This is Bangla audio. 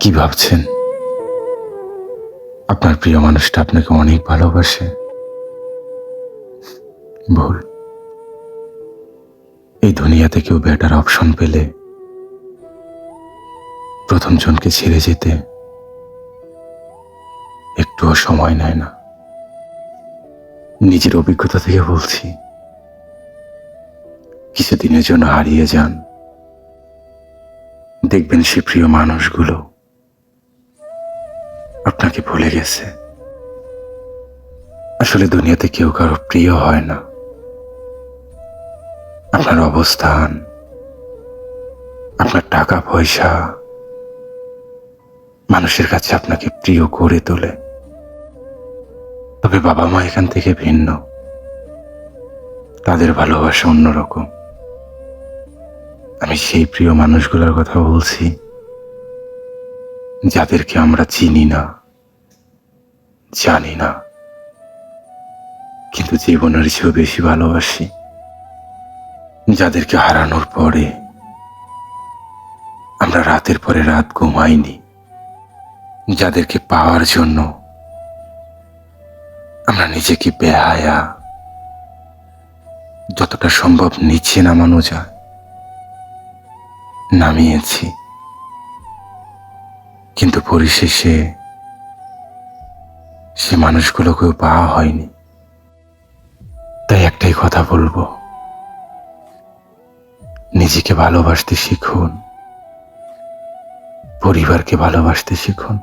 কি ভাবছেন? আপনার প্রিয় মানুষটা আপনাকে অনেক ভালোবাসে। ভুল। এই দুনিয়াতে কেউ বেটার অপশন পেলে প্রথম জনকে ছেড়ে যেতে একটুও সময় নেয় না। নিজের অভিজ্ঞতা থেকে বলছি, কিছুদিনের জন্য হারিয়ে যান। দেখবেন সে প্রিয় মানুষগুলো আপনাকে ভুলে গেছে। আসলে দুনিয়াতে কেউ কারও প্রিয় হয় না। আপনার অবস্থান, আপনার টাকা, পয়সা মানুষের কাছে আপনাকে প্রিয় করে তোলে। তবে বাবা মা এখান থেকে ভিন্ন। তাদের ভালোবাসা অন্যরকম। আমি সেই প্রিয় মানুষগুলোর কথা বলছি, যাদেরকে আমরা চিনি না। জানি না। কিন্তু জীবনের চেয়েও বেশি ভালোবাসি। যাদেরকে হারানোর পরে আমরা রাতের পরে রাত ঘুমাইনি। যাদেরকে পাওয়ার জন্য আমরা নিজেকে বেহায়া, যতটা সম্ভব নিচে নামানো যায়, নামিয়েছি। কিন্তু পরিশেষে সে মানুষগুলোকেও পাওয়া হয়নি। তাই একটাই কথা বলব। নিজেকে ভালোবাসতে শিখুন। পরিবারকে ভালোবাসতে শিখুন।